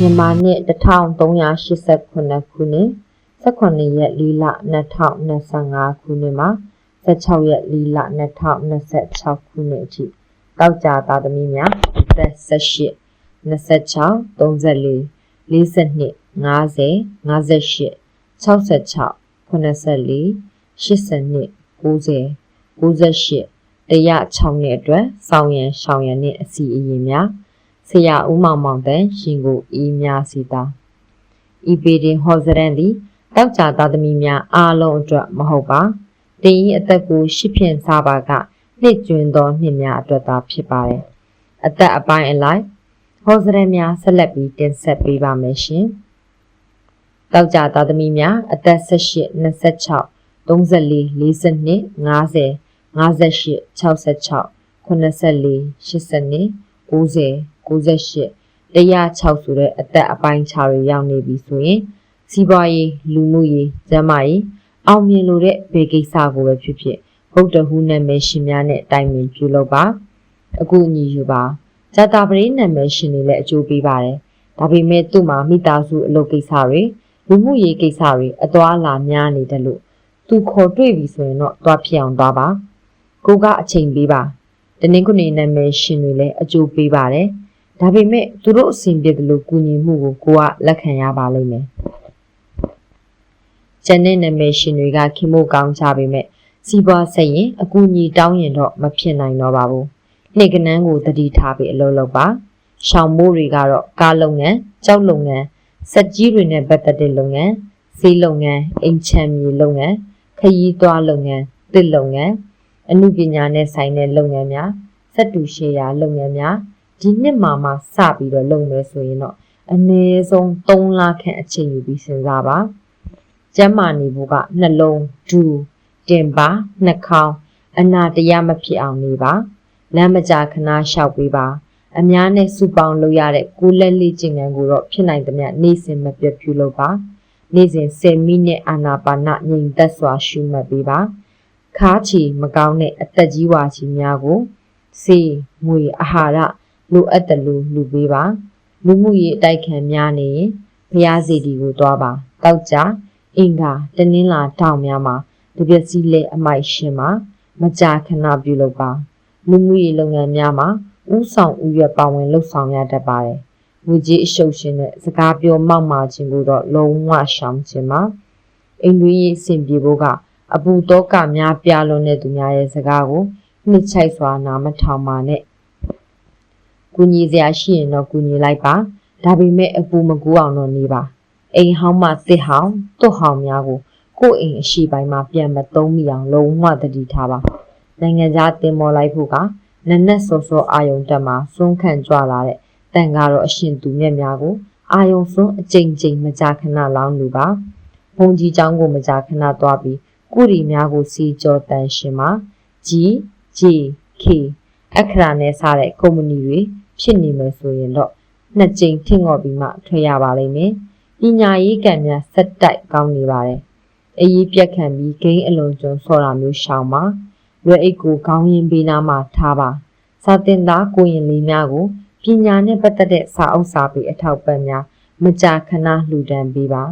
မြန်မာနှစ်1389ခုနှစ်18ရက်4လ2025ခုနှစ်မှာ16ရက်4လ2026ခုနှစ်အထိတောက်ကြသားသမီးများအသက်18 26 34 42 50 58 66 84 82 90 98 106နှစ်အတွက်စောင်းရန်ရှောင်းရန်နှင့်အစီအရင်များ ဆရာဦးမောင်မောင်တန်ရှင်ကိုအေးများစီတာဤပေတင်ဟောစရန်သည်တောက်ကြသားသမီးများအားလုံးအတွက်မဟုတ်ပါတင်ဤအသက်ကိုရှစ်ဖြင့်စားပါကနှစ်ကျွန်းသောနှစ်များအတွက်သာဖြစ်ပါတယ်အသက်အပိုင်းအလိုက်ဟောစရန်များဆက်လက်ပြီးတင်ဆက်ပေးပါမယ်ရှင်တောက်ကြသားသမီးများအသက်18 26 34 42 50 58 66 84 82 90 98 106ဆိုတဲ့အသက်အပိုင်းခြားတွေရောက်နေပြီဆိုရင်စီးပွားရေးလူမှုရေးကျန်းမာရေးအောင်မြင်လို့တဲ့ဘေကိစ္စကိုပဲဖြစ်ဖြစ်ဗုဒ္ဓဟူးနာမည်ရှင်များနဲ့တိုင်ပင်ပြုလုပ်ပါအခုညီယူပါဇာတာပရိနာမည်ရှင်တွေလည်းအကျိုးပေးပါတယ်ဒါပေမဲ့သူ့မှာမိသားစုအလုပ်ကိစ္စတွေလူမှုရေးကိစ္စတွေအသွားအလာများနေတယ်လို့သူခေါ်တွေ့ပြီဆိုရင်တော့သွားဖြစ်အောင်သွားပါကိုကအချိန်ပေးပါတနင်္ဂနွေနာမည်ရှင်တွေလည်းအကျိုးပေးပါတယ် ဒါပေမဲ့သူတို့အဆင်ပြေတယ်လို့ကူညီမှုကိုကိုကလက်ခံရပါလိမ့်မယ်ကျန်တဲ့နာမည်ရှင်တွေကခင်မို့ကောင်းကြပေမဲ့စီးပွားဆက်ရင်အကူအညီတောင်းရင်တော့မဖြစ်နိုင်တော့ပါဘူးနှစ်ကနန်းကိုတတိထားပြီးအလုပ်လုပ်ပါရှောင်မိုးတွေကတော့ကားလုပ်ငန်းကြောက်လုပ်ငန်းစက်ကြီးတွေနဲ့ပတ်သက်တဲ့လုပ်ငန်းဈေးလုပ်ငန်းအိမ်ချမ်းမြေလုပ်ငန်းခရီးသွားလုပ်ငန်းတစ်လုပ်ငန်းအမှုပညာနဲ့ဆိုင်တဲ့လုပ်ငန်းများစက်တူရှယ်ယာလုပ်ငန်းများ ဒီနှစ်မှာမှစပြီးတော့လုပ်မယ်ဆိုရင်တော့အနည်းဆုံး3လခန့်အချိန်ယူပြီးစဉ်းစားပါကျန်းမာနေဖို့ကနှလုံးဒူတင်ပါနှာခေါင်းအနာတရားမဖြစ်အောင်နေပါလမ်းမကြာခဏလျှောက်ပေးပါအများနဲ့စုပေါင်းလုပ်ရတဲ့ကိုလက်လေးကျင်ငန်းကိုတော့ဖြစ်နိုင်သမျှနေ့စဉ်မပြတ်ပြုလုပ်ပါနေ့စဉ်10မိနစ်အာနာပါနငြိမ်သက်စွာရှုမှတ်ပေးပါခါချီမကောင်းတဲ့အသက်ကြီးဝါချီများကိုစေငွေအာဟာရ လိုအပ်တယ်လို့လူပေးပါလူမှုရေးအတိုက်ခံများနေရင်ဘုရားစီတီကိုတွားပါတောက်ကြအင်္ဂါတနင်္လာတောင်များမှာတပြက်စီလဲအမိုက်ရှင်မှာမကြာခဏပြုလုပ်ပါလူမှုရေးလုပ်ငန်းများမှာဥဆောင်ဥရွက်ပါဝင်လှုပ်ဆောင်ရတတ်ပါတယ်ငွေကြေးအရှုပ်ရှင်နဲ့စကားပြောမောက်မာခြင်းကိုတော့လုံးဝရှောင်ခြင်းပါအိမ်တွင်းရေးအဆင်ပြေဖို့ကအပူတောကများပြလွန်တဲ့သူများရဲ့စကားကိုနှစ်ချိုက်စွာနားမထောင်ပါနဲ့ ကူညီစရာရှိရင်တော့ကူညီလိုက်ပါဒါပေမဲ့အပူမကူအောင်တော့နေပါအိမ်ဟောင်းမှစစ်ဟောင်းတွတ်ဟောင်းများကိုကိုယ့်အိမ်အရှိပိုင်းမှာပြန်မသုံးမိအောင်လုံးဝတတိထားပါနိုင်ငံခြားတင်မော်လိုက်ဖို့ကနက်နက်စောစောအာယုံတက်မှာစွန့်ခံကြွလာတဲ့တန်ကတော့အရှင်သူမြတ်များကိုအာယုံစွန်းအကြိမ်ကြိမ်မကြာခဏလောင်းလူပါဘုံကြီးเจ้าကိုမကြာခဏသွားပြီးကုရီများကိုစီကြောတန်ရှင်မှာ G J K အခရာနဲ့စတဲ့ကုမ္ပဏီတွေ ဖြစ်နေမယ်ဆိုရင်တော့နှစ်ကြိမ်ထင်ငေါ်ပြီးမှထွက်ရပါလိမ့်မယ်။ပညာရေးကံများဆက်တိုက်ကောင်းနေပါတယ်။အရေးပြက်ခံပြီးဂိမ်းအလွန်ကျွံဆော်တာမျိုးရှောင်ပါ။လွယ်အိတ်ကိုခေါင်းရင်းပေးနာမှာထားပါ။စာတင်သားကိုရင်လေးများကိုပညာနဲ့ပတ်သက်တဲ့စာအုပ်စာပေအထောက်ပံ့များမကြာခဏလှူဒန်းပေးပါ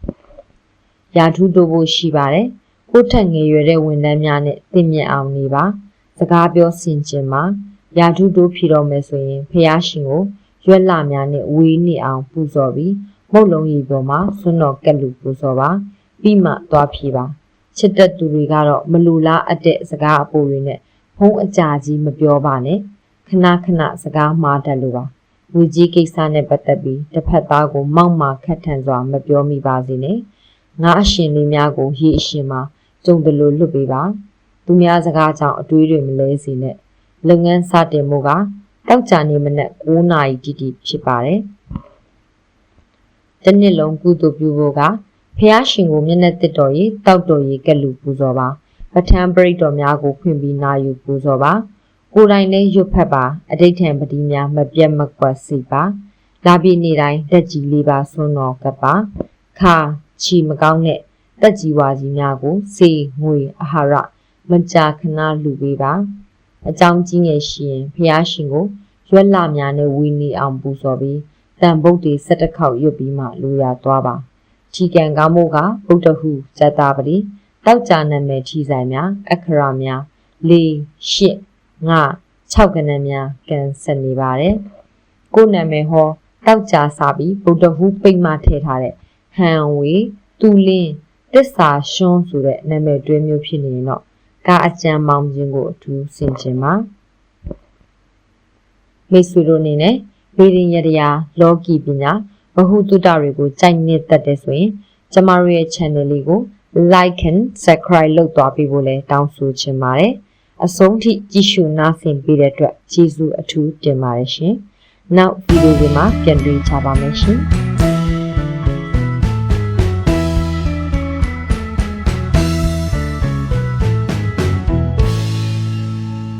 ။ရာထူးတိုးဖို့ရှိပါတယ်။ကိုထက်ငယ်ရွယ်တဲ့ဝန်ထမ်းများနဲ့တင့်မြတ်အောင်နေပါ။စကားပြောဆင်ခြင်ပါ။ ရာထူးတိုးဖြေတော်မယ်ဆိုရင်ဖះရှင်ကိုရွက်လာများနဲ့ဝေးနေအောင်ပူဇော်ပြီးမုတ်လုံးရီပေါ်မှာဆွတော်ကက်လူပူဇော်ပါပြီးမှသွားဖြေပါချစ်တဲ့သူတွေကတော့မလူလားအပ်တဲ့စကားအပူတွေနဲ့ဖုံးအကြာကြီးမပြောပါနဲ့ခဏခဏစကားမှားတတ်လို့ပါငွေကြီးကိစ္စနဲ့ပတ်သက်ပြီးတစ်ဖက်သားကိုမောက်မာခက်ထန်စွာမပြောမိပါစေနဲ့ငါအရှင်လေးများကိုရေအရှင်မှာကြုံတယ်လို့လွတ်ပေးပါသူများစကားကြောင့်အတွေးတွေမလဲစေနဲ့ လုပ်ငန်းစတင်မှုကတောက်ကြနေမနဲ့9နာရီတိတိဖြစ်ပါတယ်။တစ်နှစ်လုံးကုသိုလ်ပြုဖို့ကဖះရှင်ကိုမျက်နှာတစ်တော်ရီတောက်တော်ရီကက်လူပူဇော်ပါပဋ္ဌာန်းပရိတ်တော်များကိုဖွင့်ပြီးနာယူပူဇော်ပါကိုယ်တိုင်လည်းရွတ်ဖက်ပါအဋိဌံပတိများမပြတ်မကွက်စီပါလာပြည့်နေ့တိုင်းတက်ကြီးလေးပါဆွန်းတော်ကပ်ပါခါချီမကောင်းတဲ့တက်ကြီးဝါကြီးများကိုစေငွေအာဟာရမကြာခဏလူပေးပါ အကြောင်းကြီးငယ်ရှိရင်ဖះရှင်ကိုရွက်လများနဲ့ဝီနေအောင်ပူဇော်ပြီးတန်ဗုဒ္ဓေ17ခေါက်ရွတ်ပြီးမှလူရသွားပါထီကံကောင်းမှုကဗုဒ္ဓဟုဇတ္တာပတိတောက်ကြနာမည်ထီဆိုင်များအခရာများ၄၈၅6ကဏ္ဍများကန်ဆက်နေပါတယ်ကိုယ်နာမည်ဟောတောက်ကြစားပြီးဗုဒ္ဓဟုပိတ်မှထည့်ထားတဲ့ဟန်ဝေတူလင်းတစ္ဆာရှွန်းဆိုတဲ့နာမည်တွဲမျိုးဖြစ်နေရင်တော့ ကာအကြံမောင်းခြင်းကိုအထူးဆင်ခြင်ပါမိတ်ဆွေတို့အနေနဲ့ဗေဒင်ရတရားလောကီပညာဘဟုတုတတွေကိုကြိုက်နေတတ်တဲ့ဆိုရင်ကျမတို့ရဲ့ channel လေးကို like and subscribe လုပ်သွားပေးဖို့လည်းတောင်းဆိုချင်ပါတယ်အဆုံးထိကြည့်ရှုနားဆင်ပေးတဲ့အတွက်ကျေးဇူးအထူးတင်ပါတယ်ရှင်နောက်ဗီဒီယိုတွေမှာပြန်တွေ့ကြပါမယ်ရှင်